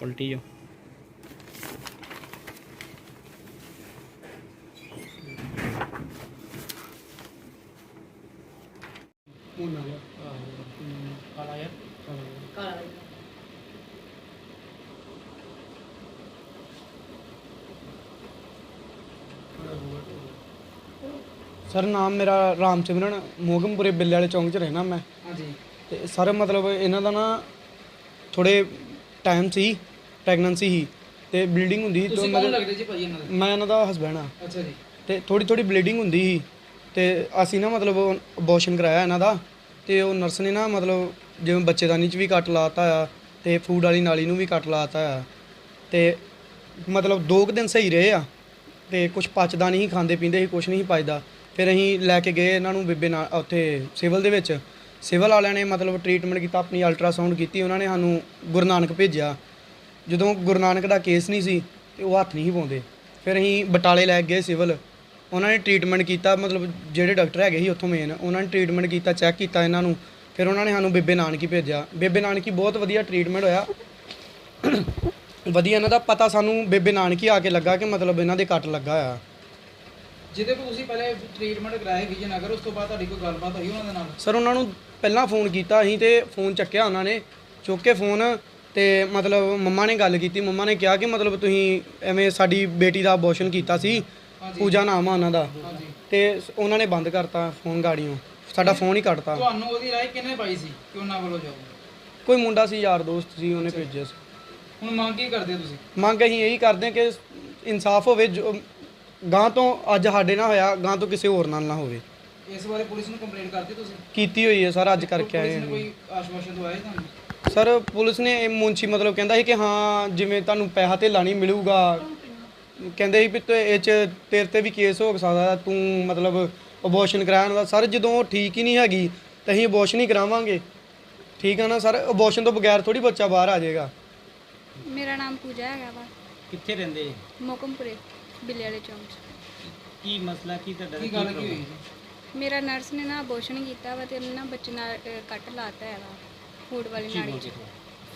ਪਲਟੀ ਜੋ ਆ ਗਿਆ ਕਾਲਾ ਯਾਰ ਕਾਲਾ ਸਰ ਨਾਮ ਮੇਰਾ ਰਾਮਚੰਦਰਨ ਮੋਗਮਪੁਰੇ ਬਿੱਲੇ ਵਾਲੇ ਚੌਂਕ 'ਚ ਰਹਿਣਾ ਮੈਂ। ਹਾਂਜੀ। ਤੇ ਸਰ ਮਤਲਬ ਇਹਨਾਂ ਦਾ ਨਾ ਥੋੜੇ ਟਾਈਮ ਸੀ ਪ੍ਰੈਗਨੈਂਸੀ ਸੀ ਤੇ ਬਲੀਡਿੰਗ ਹੁੰਦੀ ਸੀ ਤੁਸੀਂ ਕੌਣ ਲੱਗਦੇ ਜੀ ਭਾਈ ਇਹਨਾਂ ਦੇ? ਮੈਂ ਇਹਨਾਂ ਦਾ ਹਸਬੈਂਡ ਆ ਅੱਛਾ ਜੀ। ਤੇ ਥੋੜੀ ਥੋੜੀ ਬਲੀਡਿੰਗ ਹੁੰਦੀ ਸੀ ਤੇ ਅਸੀਂ ਨਾ ਮਤਲਬ ਅਬੋਰਸ਼ਨ ਕਰਾਇਆ ਇਹਨਾਂ ਦਾ ਤੇ ਉਹ ਨਰਸ ਨੇ ਨਾ ਮਤਲਬ ਜਿਵੇਂ ਬੱਚੇਦਾਨੀ 'ਚ ਵੀ ਕੱਟ ਲਾਤਾ ਆ ਤੇ ਫੂਡ ਵਾਲੀ ਨਾਲੀ ਨੂੰ ਵੀ ਕੱਟ ਲਾਤਾ ਆ ਤੇ ਮਤਲਬ ਦੋ ਕੁ ਦਿਨ ਸਹੀ ਰਹੇ ਆ ਤੇ ਕੁਝ ਪਚਦਾ ਨਹੀਂ ਖਾਂਦੇ ਪੀਂਦੇ ਸੀ ਕੁਝ ਨਹੀਂ ਪਚਦਾ। ਫਿਰ ਅਸੀਂ ਲੈ ਕੇ ਗਏ ਇਹਨਾਂ ਨੂੰ ਬੇਬੇ ਨਾਲ ਉੱਥੇ ਸਿਵਲ ਦੇ ਵਿੱਚ। ਸਿਵਲ ਵਾਲਿਆਂ ਨੇ ਮਤਲਬ ਟ੍ਰੀਟਮੈਂਟ ਕੀਤਾ ਆਪਣੀ ਅਲਟਰਾਸਾਊਂਡ ਕੀਤੀ ਉਹਨਾਂ ਨੇ ਸਾਨੂੰ ਗੁਰੂ ਨਾਨਕ ਭੇਜਿਆ। ਜਦੋਂ ਗੁਰੂ ਨਾਨਕ ਦਾ ਕੇਸ ਨਹੀਂ ਸੀ ਤੇ ਉਹ ਹੱਥ ਨਹੀਂ ਸੀ ਪਾਉਂਦੇ। ਫਿਰ ਅਸੀਂ ਬਟਾਲੇ ਲੈ ਗਏ ਸਿਵਲ। ਉਹਨਾਂ ਨੇ ਟ੍ਰੀਟਮੈਂਟ ਕੀਤਾ ਮਤਲਬ ਜਿਹੜੇ ਡਾਕਟਰ ਹੈਗੇ ਸੀ ਉੱਥੋਂ ਮੇਨ ਉਹਨਾਂ ਨੇ ਟ੍ਰੀਟਮੈਂਟ ਕੀਤਾ ਚੈੱਕ ਕੀਤਾ ਇਹਨਾਂ ਨੂੰ। ਫਿਰ ਉਹਨਾਂ ਨੇ ਸਾਨੂੰ ਬੇਬੇ ਨਾਨਕੀ ਭੇਜਿਆ। ਬੇਬੇ ਨਾਨਕੀ ਬਹੁਤ ਵਧੀਆ ਟ੍ਰੀਟਮੈਂਟ ਹੋਇਆ। ਵਧੀਆ ਇਹਨਾਂ ਦਾ ਪਤਾ ਸਾਨੂੰ ਬੇਬੇ ਨਾਨਕੀ ਆ ਕੇ ਲੱਗਾ ਕਿ ਮਤਲਬ ਇਹਨਾਂ ਦੇ ਕੱਟ ਲੱਗਾ ਆ। ਜਿਹਦੇ ਕੋਲ ਤੁਸੀਂ ਪਹਿਲੇ ਟ੍ਰੀਟਮੈਂਟ ਕਰਾਇਆ ਵਿਜਨ ਨਗਰ ਉਸ ਤੋਂ ਬਾਅਦ ਤੁਹਾਡੀ ਕੋਈ ਗੱਲਬਾਤ ਹੋਈ ਉਹਨਾਂ ਦੇ ਨਾਲ? ਸਰ ਉਹਨਾਂ ਨੂੰ ਪਹਿਲਾਂ ਫੋਨ ਕੀਤਾ ਅਸੀਂ ਤੇ ਫੋਨ ਚੱਕਿਆ ਉਹਨਾਂ ਨੇ। ਚੁੱਕ ਕੇ ਫੋਨ ਤੇ ਮਤਲਬ ਮੰਮਾ ਨੇ ਗੱਲ ਕੀਤੀ ਮੰਮਾ ਨੇ ਕਿਹਾ ਕਿ ਮਤਲਬ ਤੁਸੀਂ ਐਵੇਂ ਸਾਡੀ ਬੇਟੀ ਦਾ ਅਬੋਰਸ਼ਨ ਕੀਤਾ ਸੀ ਪੂਜਾ ਨਾਮ ਆ ਉਹਨਾਂ ਦਾ। ਤੇ ਉਹਨਾਂ ਨੇ ਬੰਦ ਕਰਤਾ ਫੋਨ ਗਾੜੀਆਂ। ਸਾਡਾ ਫੋਨ ਹੀ ਕੱਟਤਾ। ਤੁਹਾਨੂੰ ਉਹਦੀ ਰਾਏ ਕਿਹਨੇ ਪਾਈ ਸੀ ਕਿ ਉਹਨਾਂ ਵੱਲੋਂ ਜਾਓ? ਕੋਈ ਮੁੰਡਾ ਸੀ ਯਾਰ ਦੋਸਤ ਸੀ ਉਹਨੇ ਭੇਜਿਆ ਸੀ। ਹੁਣ ਮੰਗ ਕੀ ਕਰਦੇ ਹੋ ਤੁਸੀਂ? ਮੰਗ ਅਸੀਂ ਇਹੀ ਕਰਦੇ ਹਾਂ ਕਿ ਇਨਸਾਫ ਹੋਵੇ ਜੋ ਗਾਂ ਤੋਂ ਅੱਜ ਸਾਡੇ ਨਾਲ ਹੋਇਆ ਗਾਂ ਤੋਂ ਕਿਸੇ ਹੋਰ ਨਾਲ ਨਾ ਹੋਵੇ। ਇਸ ਬਾਰੇ ਪੁਲਿਸ ਨੂੰ ਕੰਪਲੇਂਟ ਕਰਤੀ ਤੁਸੀਂ? ਕੀਤੀ ਹੋਈ ਹੈ ਸਰ ਅੱਜ ਕਰਕੇ ਆਏ ਹਾਂ ਕੋਈ ਆਸ਼ਵਾਸਨ ਦਵਾਇਆ ਤੁਹਾਨੂੰ? ਸਰ ਪੁਲਿਸ ਨੇ ਇਹ ਮੁੰਸ਼ੀ ਮਤਲਬ ਕਹਿੰਦਾ ਸੀ ਕਿ ਹਾਂ ਜਿਵੇਂ ਤੁਹਾਨੂੰ ਪੈਸਾ ਤੇ ਨਹੀਂ ਮਿਲੂਗਾ। ਕਹਿੰਦੇ ਸੀ ਵੀ ਤੇ ਇਹ ਚ ਤੇਰੇ ਤੇ ਵੀ ਕੇਸ ਹੋ ਸਕਦਾ ਤੂੰ ਮਤਲਬ ਅਬੋਰਸ਼ਨ ਕਰਾਉਣ ਦਾ। ਸਰ ਜਦੋਂ ਉਹ ਠੀਕ ਹੀ ਨਹੀਂ ਹੈਗੀ ਤਾਂ ਅਸੀਂ ਅਬੋਰਸ਼ਨ ਹੀ ਕਰਾਵਾਂਗੇ। ਠੀਕ ਹੈ ਨਾ ਸਰ? ਅਬੋਰਸ਼ਨ ਤੋਂ ਬਗੈਰ ਥੋੜੀ ਬੱਚਾ ਬਾਹਰ ਆ ਜਾਏਗਾ। ਮੇਰਾ ਨਾਮ ਪੂਜਾ ਹੈਗਾ ਵਾ। ਕਿੱਥੇ ਰਹਿੰਦੇ? ਮੋਕਮਪੁਰੇ ਬਿੱਲੇ ਵਾਲੇ ਚੌਂਕ 'ਚ। ਕੀ ਮਸਲਾ ਕੀ ਤੁਹਾਡਾ ਕੀ ਗੱਲ ਕੀ ਹੋਈ? ਜੀ ਮੇਰਾ ਨਰਸ ਨੇ ਨਾ ਅਬੋਰਸ਼ਨ ਕੀਤਾ ਵਾ ਤੇ ਉਹਨੇ ਨਾ ਬੱਚੇ ਨਾਲ ਕੱਟ ਲਾਤਾ ਹੈਗਾ। ਫੂਡ ਵਾਲੀ ਨਾੜੀ 'ਚ।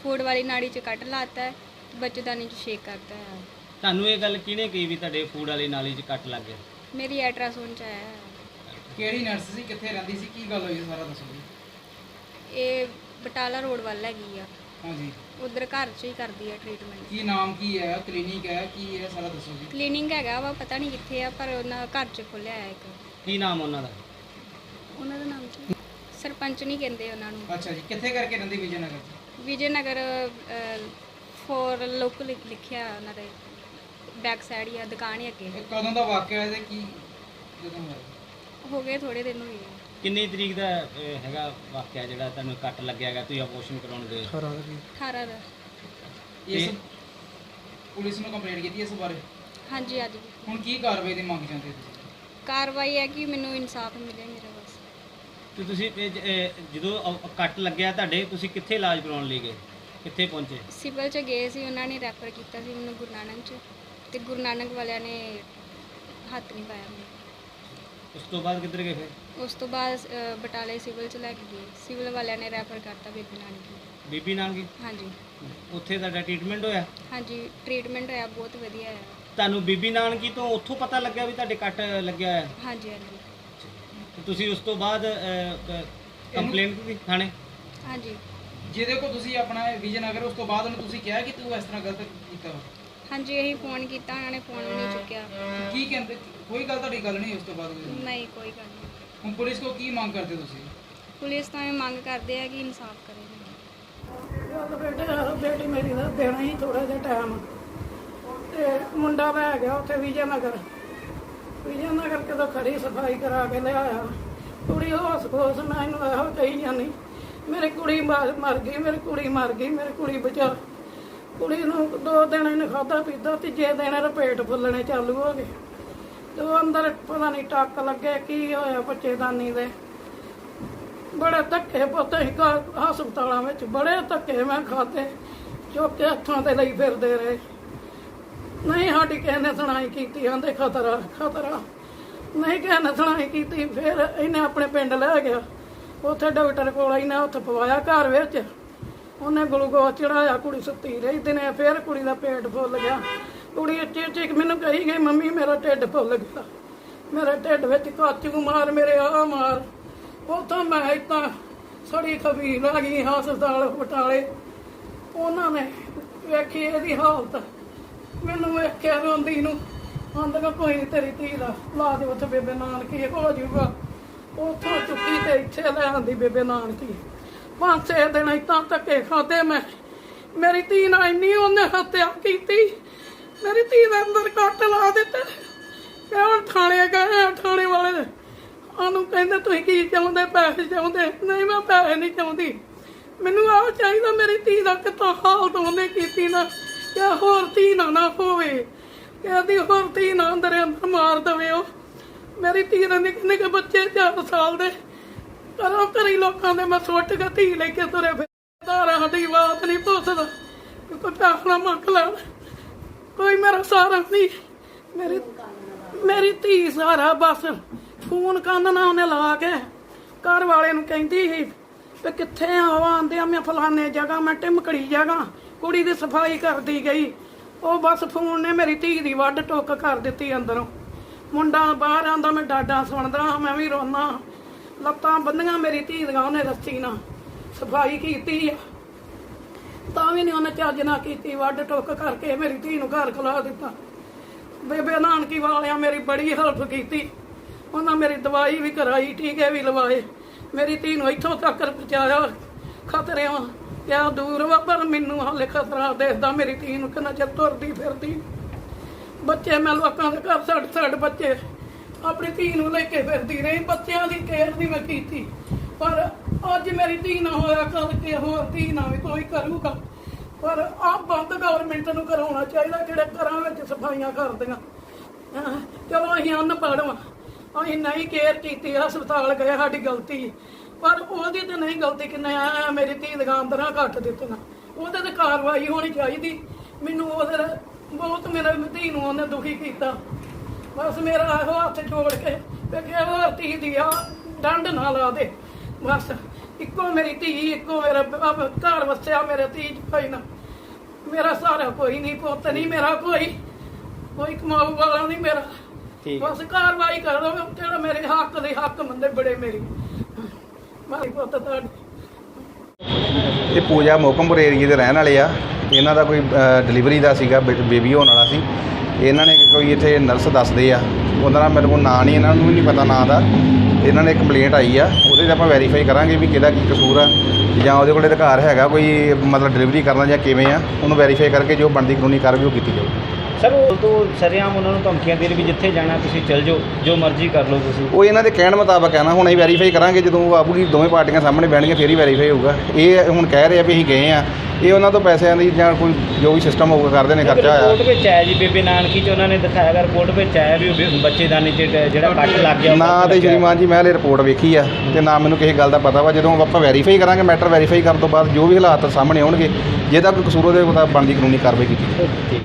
ਫੂਡ ਵਾਲੀ ਨਾੜੀ 'ਚ ਕੱਟ ਲਾਤਾ ਹੈ ਬੱਚੇਦਾਨੀ 'ਚ ਸ਼ੇਕ ਕਰਤਾ। ਹੈ ਤੁਹਾਨੂੰ ਇਹ ਗੱਲ ਕਿਹਨੇ ਕਹੀ ਵੀ ਤੁਹਾਡੇ ਫੂਡ ਵਾਲੀ ਨਾਲੀ 'ਚ ਕੱਟ ਲੱਗ ਗਿਆ? ਮੇਰੀ ਅਲਟਰਾਸਾਊਂਡ 'ਚ ਆਇਆ। ਹੈ। ਕਿਹੜੀ ਨਰਸ ਸੀ? ਕਿੱਥੇ ਰਹਿੰਦੀ ਸੀ? ਕੀ ਗੱਲ ਹੋਈ ਸਾਰਾ ਦੱਸੋ ਜੀ। ਇਹ ਬਟਾਲਾ ਰੋਡ ਵੱਲ ਹੈਗੀ ਆ। ਹਾਂਜੀ ਉਧਰ ਘਰ 'ਚ ਹੀ ਕਰਦੀ ਆ ਟ੍ਰੀਟਮੈਂਟ ਕੀ ਨਾਮ ਕੀ ਹੈ? ਕਲੀਨਿਕ ਹੈ? ਕੀ ਹੈ? ਸਾਰਾ ਦੱਸੋ ਜੀ। ਕਲੀਨਿੰਗ ਹੈਗਾ ਵਾ ਪਤਾ ਨਹੀਂ ਕਿੱਥੇ ਆ ਪਰ ਉਹਨਾਂ ਘਰ 'ਚ ਖੋਲਿਆ ਹੈ ਇੱਕ। ਕੀ ਨਾਮ ਉਹਨਾਂ ਦਾ? ਉਹਨਾਂ ਦਾ ਨਾਮ ਕੀ? ਸਰਪੰਚ ਨਹੀਂ ਕਹਿੰਦੇ ਉਹਨਾਂ ਨੂੰ। ਅੱਛਾ ਜੀ ਕਿੱਥੇ ਕਰਕੇ ਰਹਿੰਦੀ ਵਿਜੇ ਨਗਰ ਚ ਵਿਜੇ ਨਗਰ ਫੋਰ ਲੋਕਲ ਲਿਖਿਆ ਉਹਨਾਂ ਦੇ ਬੈਕ ਸਾਈਡ ਹੀ ਆ ਦੁਕਾਨ ਹੀ ਅੱਗੇ। ਇਹ ਕਦੋਂ ਦਾ ਵਾਕਿਆ ਹੈ ਤੇ ਕੀ ਜਦੋਂ ਹੋਇਆ? ਹੋ ਗਏ ਥੋੜੇ ਦਿਨ ਹੋਏ ਆ। ਕਿੰਨੀ ਤਰੀਕ ਦਾ ਇਹ, ਹੈਗਾ ਵਾਕਿਆ ਜਿਹੜਾ ਤੁਹਾਨੂੰ ਕੱਟ ਲੱਗਿਆ ਹੈਗਾ? ਤੁਸੀਂ ਅਬੋਰਸ਼ਨ ਕਰਾਉਣ ਗਏ? 18 ਦਾ ਇਸ ਪੁਲਿਸ ਨੂੰ ਕੰਪਲੇਂਟ ਕੀਤੀ ਇਸ ਬਾਰੇ? ਹਾਂਜੀ ਅੱਜ ਹੁਣ ਕੀ ਕਾਰਵਾਈ ਦੀ ਮੰਗ ਹੋ ਤੁਸੀਂ? ਕਾਰਵਾਈ ਹੈ ਕਿ ਮੈਨੂੰ ਇਨਸਾਫ ਮਿਲੇ ਮੇਰਾ ਤੇ ਤੁਸੀਂ ਇਹ ਜ- ਇਹ ਜਦੋਂ ਅ- ਕੱਟ ਲੱਗਿਆ ਤੁਹਾਡੇ ਤੁਸੀਂ ਕਿੱਥੇ ਇਲਾਜ ਕਰਾਉਣ ਲਈ ਗਏ? ਕਿੱਥੇ ਪਹੁੰਚੇ? ਸਿਵਲ ਚ ਗਏ ਸੀ ਉਹਨਾਂ ਨੇ ਰੈਫਰ ਕੀਤਾ ਸੀ ਮੈਨੂੰ ਗੁਰੂ ਨਾਨਕ ਚ। ਤੇ ਗੁਰੂ ਨਾਨਕ ਵਾਲਿਆਂ ਨੇ ਹੱਥ ਨਹੀਂ ਪਾਇਆ ਮੈਨੂੰ। ਉਸ ਤੋਂ ਬਾਅਦ ਕਿੱਧਰ ਗਏ ਫਿਰ? ਉਸ ਤੋਂ ਬਾਅਦ ਅ, ਬਟਾਲੇ ਸਿਵਲ ਚ ਲੈ ਕੇ ਗਏ। ਸਿਵਲ ਵਾਲਿਆਂ ਨੇ ਰੈਫਰ ਕਰਤਾ ਬੇਬੀ ਨਾਨਕੀ ਬੀਬੀ ਨਾਨਕੀ ਹਾਂਜੀ। ਉੱਥੇ ਤੁਹਾਡਾ ਟ੍ਰੀਟਮੈਂਟ ਹੋਇਆ? ਹਾਂਜੀ ਟ੍ਰੀਟਮੈਂਟ ਹੋਇਆ ਬਹੁਤ ਵਧੀਆ ਹੈ ਤੁਹਾਨੂੰ ਬੀਬੀ ਨਾਨਕੀ ਤੋਂ ਉੱਥੋਂ ਪਤਾ ਲੱਗਿਆ ਵੀ ਤੁਹਾਡੇ ਕੱਟ ਲੱਗਿਆ ਹੈ ਹਾਂਜੀ ਹਾਂਜੀ। ਤੇ ਤੁਸੀਂ ਉਸ ਤੋਂ ਬਾਅਦ ਕੰਪਲੇਂਟ ਕੀਤੀ ਥਾਣੇ? ਹਾਂਜੀ। ਜਿਹਦੇ ਕੋ ਤੁਸੀਂ ਆਪਣਾ ਵਿਜੇ ਨਗਰ ਉਸ ਤੋਂ ਬਾਅਦ ਉਹਨੂੰ ਤੁਸੀਂ ਕਿਹਾ ਕਿ ਤੂੰ ਇਸ ਤਰ੍ਹਾਂ ਗਲਤ ਕੀਤਾ ਵਾ। ਹਾਂਜੀ ਇਹੀ ਫੋਨ ਕੀਤਾ ਉਹਨਾਂ ਨੇ ਫੋਨ ਵੀ ਨਹੀਂ ਚੁੱਕਿਆ। ਕੀ ਕਹਿੰਦੇ? ਕੋਈ ਗੱਲ ਤੁਹਾਡੀ ਗੱਲ ਨਹੀਂ ਉਸ ਤੋਂ ਬਾਅਦ? ਨਹੀਂ ਕੋਈ ਗੱਲ ਨਹੀਂ। ਹੁਣ ਪੁਲਿਸ ਕੋ ਕੀ ਮੰਗ ਕਰਦੇ ਤੁਸੀਂ? ਪੁਲਿਸ ਤਾਂ ਇਹ ਮੰਗ ਕਰਦੇ ਆ ਕਿ ਇਨਸਾਫ ਕਰੇ। ਬੇਟੇ ਬੇਟੀ ਮੇਰੀ ਦਾ ਦੇਣਾ ਹੀ ਥੋੜਾ ਜਿਹਾ ਟਾਈਮ ਤੇ ਮੁੰਡਾ ਲੈ ਗਿਆ ਉੱਥੇ ਵਿਜੇ ਨਗਰ। ਇਹਨਾਂ ਕਰਕੇ ਕਿਦੋਂ ਖੜੀ ਸਫ਼ਾਈ ਕਰਾ ਕੇ ਲਿਆਇਆ ਕੁੜੀ ਹੋਸ ਖੋਸ ਮੈਂ ਇਹਨੂੰ ਇਹੋ ਕਹੀ ਜਾਂਦੀ ਮੇਰੀ ਕੁੜੀ ਮਰ ਮਰ ਗਈ, ਮੇਰੀ ਕੁੜੀ ਮਰ ਗਈ, ਮੇਰੀ ਕੁੜੀ ਬਚਾ। ਕੁੜੀ ਨੂੰ ਦੋ ਦਿਨ ਇਹਨੇ ਖਾਦਾ ਪੀਤਾ, ਤੀਜੇ ਦਿਨ ਇਹਦੇ ਪੇਟ ਫੁੱਲਣੇ ਚਾਲੂ ਹੋ ਗਏ। ਤੇ ਉਹ ਅੰਦਰ ਪਤਾ ਨਹੀਂ ਟੱਕ ਲੱਗੇ ਕੀ ਹੋਇਆ ਬੱਚੇਦਾਨੀ ਦੇ। ਬੜੇ ਧੱਕੇ ਪੁੱਤ ਅਸੀਂ ਘਰ, ਹਸਪਤਾਲਾਂ ਵਿੱਚ ਬੜੇ ਧੱਕੇ ਮੈਂ ਖਾਦੇ ਚੁੱਕ ਕੇ ਹੱਥਾਂ ਤੇ ਲਈ ਫਿਰਦੇ ਰਹੇ। ਨਹੀਂ, ਸਾਡੀ ਕਿਸੇ ਨੇ ਸੁਣਾਈ ਕੀਤੀ, ਆਂਦੇ ਖਤਰਾ ਖਤਰਾ। ਨਹੀਂ, ਕਿਸੇ ਨੇ ਸੁਣਾਈ ਕੀਤੀ, ਫਿਰ ਇਹਨੇ ਆਪਣੇ ਪਿੰਡ ਲੈ ਗਿਆ। ਉੱਥੇ ਡਾਕਟਰ ਕੋਲ ਇਹਨੇ ਉੱਥੇ ਪਵਾਇਆ ਘਰ ਵਿੱਚ। ਉਹਨੇ ਗਲੂਕੋਜ਼ ਚੜਾਇਆ, ਕੁੜੀ ਸੁੱਤੀ ਰਹੀ ਦਿਨੇ ਫਿਰ ਕੁੜੀ ਦਾ ਪੇਟ ਫੁੱਲ ਗਿਆ। ਕੁੜੀ ਉੱਚੀ ਉੱਚੀ ਮੈਨੂੰ ਕਹੀ ਗਈ, ਮੰਮੀ, ਮੇਰਾ ਢਿੱਡ ਫੁੱਲ ਗਿਆ। ਮੇਰੇ ਢਿੱਡ ਵਿੱਚ ਕਾਚੂ ਮਾਰ ਮੇਰੇ ਆ ਮਾਰ। ਉਥੋਂ ਮੈਂ ਇਤਾਂ ਸੜੀ ਖਬੀਰ ਆ ਗਈ ਹਸਪਤਾਲ, ਬਟਾਲੇ। ਉਹਨਾਂ ਨੇ ਵੇਖੀ ਇਹਦੀ ਹਾਲਤ। ਮੈਨੂੰ ਵੇਖਿਆ ਰੋਂਦੀ ਨੂੰ। ਆਂਦਾ ਕੋਈ ਨੀ ਤੇਰੀ ਧੀ ਦਾ ਲਾ ਦੇ ਉੱਥੇ ਬੇਬੇ ਨਾਨਕੀ ਹੋ ਜਾਊਗਾ। ਉੱਥੋਂ ਚੁੱਕੀ ਤੇ ਇੱਥੇ ਲੈ ਆਂਦੀ ਬੇਬੇ ਨਾਨਕੀ। ਪੰਜ ਛੇ ਦਿਨ ਇਤਾਂ ਧੱਕੇ ਖਾਦੇ ਮੈਂ। ਮੇਰੀ ਧੀ ਨਾਲ ਇੰਨੀ ਉਹਨੇ ਹੱਤਿਆ ਕੀਤੀ। ਮੇਰੀ ਧੀ ਦੇ ਅੰਦਰ ਕੱਟ ਲਾ ਦਿੱਤੇ। ਮੈਂ ਹੁਣ ਥਾਣੇ ਗਏ ਥਾਣੇ ਵਾਲੇ ਉਹਨੂੰ ਕਹਿੰਦੇ, ਤੁਸੀਂ ਕੀ ਚਾਹੁੰਦੇ? ਪੈਸੇ ਚਾਹੁੰਦੇ? ਨਹੀਂ, ਮੈਂ ਪੈਸੇ ਨਹੀਂ ਚਾਹੁੰਦੀ। ਮੈਨੂੰ ਆਹ ਚਾਹੀਦਾ, ਮੇਰੀ ਧੀ ਦਾ ਕਿਤਾ ਹਾਲਤ ਉਹਨੇ ਕੀਤੀ ਨਾ? ਕਿ ਹੋਰ ਧੀ ਨਾ ਨਾ ਹੋਵੇ ਕਿ ਹੋਰ ਧੀ ਨਾ ਅੰਦਰ ਅੰਦਰ ਮਾਰ ਦਵੇ ਉਹ। ਮੇਰੀ ਧੀ ਦੇ ਨਿੱਕੇ ਨਿੱਕੇ ਬੱਚੇ 4 ਸਾਲ ਦੇ ਕਰੋ ਕਰੀ ਲੋਕਾਂ ਦੇ ਮੈਂ ਸੁੱਟ ਕੇ ਧੀ ਲੈ ਕੇ ਤੁਰੇ ਫਿਰ ਧਾਰਾਂ ਦੀ ਬਾਤ ਨਹੀਂ ਪੁੱਛਦਾ ਕੋਈ ਪੈਸਾ ਮੰਗ ਲੈਣ ਕੋਈ ਮੇਰਾ ਸਾਰਾ ਨਹੀਂ, ਮੇਰੀ ਮੇਰੀ ਧੀ ਸਾਰਾ ਬਸ, ਫੋਨ ਕੰਨ ਨਾਲ ਉਹਨੇ ਲਾ ਕੇ ਘਰ ਵਾਲੇ ਨੂੰ ਕਹਿੰਦੀ ਸੀ, ਵੀ ਕਿੱਥੇ ਆ ਆਂਦੇ ਆ ਮੈਂ ਫਲਾਣੇ ਜਗ੍ਹਾ, ਮੈਂ ਟਿਮਕੜੀ ਜਗ੍ਹਾ ਕੁੜੀ ਦੀ ਸਫ਼ਾਈ ਕਰਦੀ ਗਈ। ਉਹ ਬਸ ਫੋਨ ਨੇ ਮੇਰੀ ਧੀ ਦੀ ਵੱਡ ਟੋਕ ਕਰ ਦਿੱਤੀ ਅੰਦਰੋਂ। ਮੁੰਡਾ ਬਾਹਰ ਆਂਦਾ ਮੈਂ ਡਾਡਾ ਸੁਣਦਾ ਮੈਂ ਵੀ ਰੋਣਾ ਲੱਤਾਂ ਬੰਨੀਆਂ ਮੇਰੀ ਧੀ ਦੀਆਂ, ਉਹਨੇ ਰੱਸੀ ਨਾਲ ਸਫ਼ਾਈ ਕੀਤੀ ਆ। ਤਾਂ ਵੀ ਨਹੀਂ ਉਹਨੇ ਚੱਜ ਨਾ ਕੀਤੀ ਵੱਡ ਟੋਕ ਕਰਕੇ ਮੇਰੀ ਧੀ ਨੂੰ ਘਰ ਖਲਾ ਦਿੱਤਾ। ਬੇਬੇ ਨਾਨਕੀ ਵਾਲਿਆਂ ਮੇਰੀ ਬੜੀ ਹੈਲਪ ਕੀਤੀ। ਉਹਨਾਂ ਮੇਰੀ ਦਵਾਈ ਵੀ ਕਰਾਈ, ਟੀਕੇ ਵੀ ਲਵਾਏ। ਮੇਰੀ ਧੀ ਨੂੰ ਇੱਥੋਂ ਤੱਕ ਪਹੁੰਚਾਇਆ, ਖਤਰਿਆਂ ਕਿਆ ਦੂਰ ਵਾ ਪਰ ਮੈਨੂੰ ਹਾਲੇ ਖਤਰਾ ਦੇਖਦਾ ਮੇਰੀ ਧੀ ਨੂੰ ਕਿੰਨਾ ਚਿਰ ਤੁਰਦੀ ਫਿਰਦੀ। ਬੱਚੇ ਮੈਂ ਲੋਕਾਂ ਦੇ ਘਰ ਛੱਡ ਛੱਡ ਬੱਚੇ ਆਪਣੀ ਧੀ ਨੂੰ ਲੈ ਕੇ ਫਿਰਦੀ ਰਹੀ ਬੱਚਿਆਂ ਦੀ ਕੇਅਰ ਨਹੀਂ ਮੈਂ ਕੀਤੀ। ਪਰ ਅੱਜ ਮੇਰੀ ਧੀ ਨਾ ਹੋਇਆ ਕੱਲ ਕੇ ਹੋਰ ਧੀ ਨਾ ਵੀ ਕੋਈ ਕਰੂਗਾ। ਪਰ ਆਹ ਬੰਦ ਗਵਰਨਮੈਂਟ ਨੂੰ ਕਰਾਉਣਾ ਚਾਹੀਦਾ ਜਿਹੜੇ ਘਰਾਂ ਵਿੱਚ ਸਫਾਈਆਂ ਕਰਦੀਆਂ। ਹਾਂ, ਚਲੋ ਅਸੀਂ ਅਨਪੜ੍ਹ ਵਾਂ। ਅਸੀਂ ਨਹੀਂ ਕੇਅਰ ਕੀਤੀ ਹਸਪਤਾਲ ਗਏ ਸਾਡੀ ਗਲਤੀ। ਪਰ ਉਹਦੀ ਤੇ ਨਹੀਂ ਗਲਤੀ ਕਿ ਨਾ ਮੇਰੀ ਧੀ ਦੁਕਾਨਦਾਰਾਂ ਘੱਟ ਦਿੱਤੀਆਂ। ਉਹਦੇ ਤੇ ਕਾਰਵਾਈ ਹੋਣੀ ਚਾਹੀਦੀ। ਮੈਨੂੰ ਉਹਦੇ ਬਹੁਤ ਮੇਰੇ ਧੀ ਨੂੰ ਉਹਨੇ ਦੁਖੀ ਕੀਤਾ। ਬਸ ਮੇਰਾ ਇਹੋ ਹੱਥ ਜੋੜ ਕੇ ਤੇ ਕਿ ਹੋਰ ਧੀ ਦੀ ਆ ਡੰਡ ਨਾ ਲਾ ਦੇ। ਬਸ ਇੱਕੋ ਮੇਰੀ ਧੀ ਇੱਕੋ ਮੇਰਾ ਘਰ ਵਸਿਆ ਮੇਰੇ ਧੀ ਭਾਈ ਨਾ। ਮੇਰਾ ਸਾਰਾ ਕੋਈ ਨਹੀਂ ਪੁੱਤ ਨਹੀਂ ਮੇਰਾ ਕੋਈ। ਕੋਈ ਕਮਾਊ ਵਾਲਾ ਨਹੀਂ ਮੇਰਾ। ਠੀਕ। ਬਸ ਕਾਰਵਾਈ ਕਰ ਦੋ ਜਿਹੜਾ ਮੇਰੇ ਹੱਕ ਦੇ ਹੱਕ ਮੰਦੇ ਬੜੇ ਮੇਰੀ। ਮਾਰੀ ਪੁੱਤ ਤੁਹਾਡੀ ਇਹ ਪੂਜਾ ਮੋਕਮਪੁਰ ਏਰੀਏ ਦੇ ਰਹਿਣ ਵਾਲੇ ਆ। ਇਹਨਾਂ ਦਾ ਕੋਈ ਡਿਲੀਵਰੀ ਦਾ ਸੀਗਾ ਬੇਬੀ ਹੋਣ ਵਾਲਾ ਸੀ। ਇਹਨਾਂ ਨੇ ਕੋਈ ਇੱਥੇ ਨਰਸ ਦੱਸਦੇ ਆ। ਉਹਨਾਂ ਦਾ ਮੇਰੇ ਕੋਲ ਨਾਂ ਨਹੀਂ, ਇਹਨਾਂ ਨੂੰ ਵੀ ਨਹੀਂ ਪਤਾ ਨਾਂ ਦਾ। ਇਹਨਾਂ ਨੇ ਕੰਪਲੇਂਟ ਆਈ ਆ। ਉਹਦੇ 'ਚ ਆਪਾਂ ਵੈਰੀਫਾਈ ਕਰਾਂਗੇ ਵੀ ਕਿਹਦਾ ਕੀ ਕਸੂਰ ਆ। ਜਾਂ ਉਹਦੇ ਕੋਲ ਅਧਿਕਾਰ ਹੈਗਾ ਕੋਈ, ਮਤਲਬ ਡਿਲੀਵਰੀ ਕਰਨਾ ਜਾਂ ਕਿਵੇਂ ਆ, ਉਹਨੂੰ ਵੈਰੀਫਾਈ ਕਰਕੇ ਜੋ ਬਣਦੀ ਕਾਨੂੰਨੀ ਕਾਰਵਾਈ ਉਹ ਕੀਤੀ ਜਾਊਗੀ। ਸਰ ਉਹ ਤੋਂ ਸਰਿਆਮ ਉਹਨਾਂ ਨੂੰ ਧਮਕੀਆਂ ਦੇ ਰਹੀ ਵੀ ਜਿੱਥੇ ਜਾਣਾ ਤੁਸੀਂ ਚੱਲ ਜਾਓ ਜੋ ਮਰਜ਼ੀ ਕਰ ਲਓ ਤੁਸੀਂ। ਉਹ ਇਹਨਾਂ ਦੇ ਕਹਿਣ ਮੁਤਾਬਕ ਹੈ ਨਾ ਹੁਣ ਅਸੀਂ ਵੈਰੀਫਾਈ ਕਰਾਂਗੇ ਜਦੋਂ ਉਹ ਆਪੂਗੀ ਦੋਵੇਂ ਪਾਰਟੀਆਂ ਸਾਹਮਣੇ ਬਹਿਣਗੀਆਂ ਫੇਰ ਹੀ ਵੈਰੀਫਾਈ ਹੋਊਗਾ। ਇਹ ਹੁਣ ਕਹਿ ਰਹੇ ਆ ਵੀ ਅਸੀਂ ਗਏ ਆ। ਇਹ ਉਹਨਾਂ ਤੋਂ ਪੈਸਿਆਂ ਦੀ ਜਾਂ ਕੋਈ ਜੋ ਵੀ ਸਿਸਟਮ ਹੋਊਗਾ ਕਰਦੇ ਨੇ ਖਰਚਾ ਰਿਪੋਰਟ ਆਇਆ ਵਿੱਚ ਆਇਆ ਜੀ ਬੇਬੇ ਨਾਨਕੀ ਚ ਉਹਨਾਂ ਨੇ ਦਿਖਾਇਆ ਗਾ ਰਿਪੋਰਟ ਵਿੱਚ ਆਇਆ ਵੀ ਉਹ ਬੇ- ਬੱਚੇਦਾਨੀ ਚ ਜਿਹੜਾ ਕੱਟ ਲੱਗ ਗਿਆ ਉਹ ਨਾ ਤੇ ਲੱਗਿਆ। ਸ਼੍ਰੀਮਾਨ ਜੀ ਮੈਂ ਹਲੇ ਰਿਪੋਰਟ ਵੇਖੀ ਆ ਤੇ ਨਾ ਮੈਨੂੰ ਕਿਸੇ ਗੱਲ ਦਾ ਪਤਾ ਵਾ। ਜਦੋਂ ਆਪਾਂ ਵੈਰੀਫਾਈ ਕਰਾਂਗੇ ਮੈਟਰ ਵੈਰੀਫਾਈ ਕਰਨ ਤੋਂ ਬਾਅਦ ਜੋ ਵੀ ਹਾਲਾਤ ਸਾਹਮਣੇ ਆਉਣਗੇ ਜੇ ਤਾਂ ਕੋਈ ਕਸੂਰ ਉਹਦੇ ਮੁਤਾਬਕ ਬਣਦੀ ਕਾਨੂੰਨੀ ਕਾਰਵਾਈ ਕੀਤੀ ਠੀਕ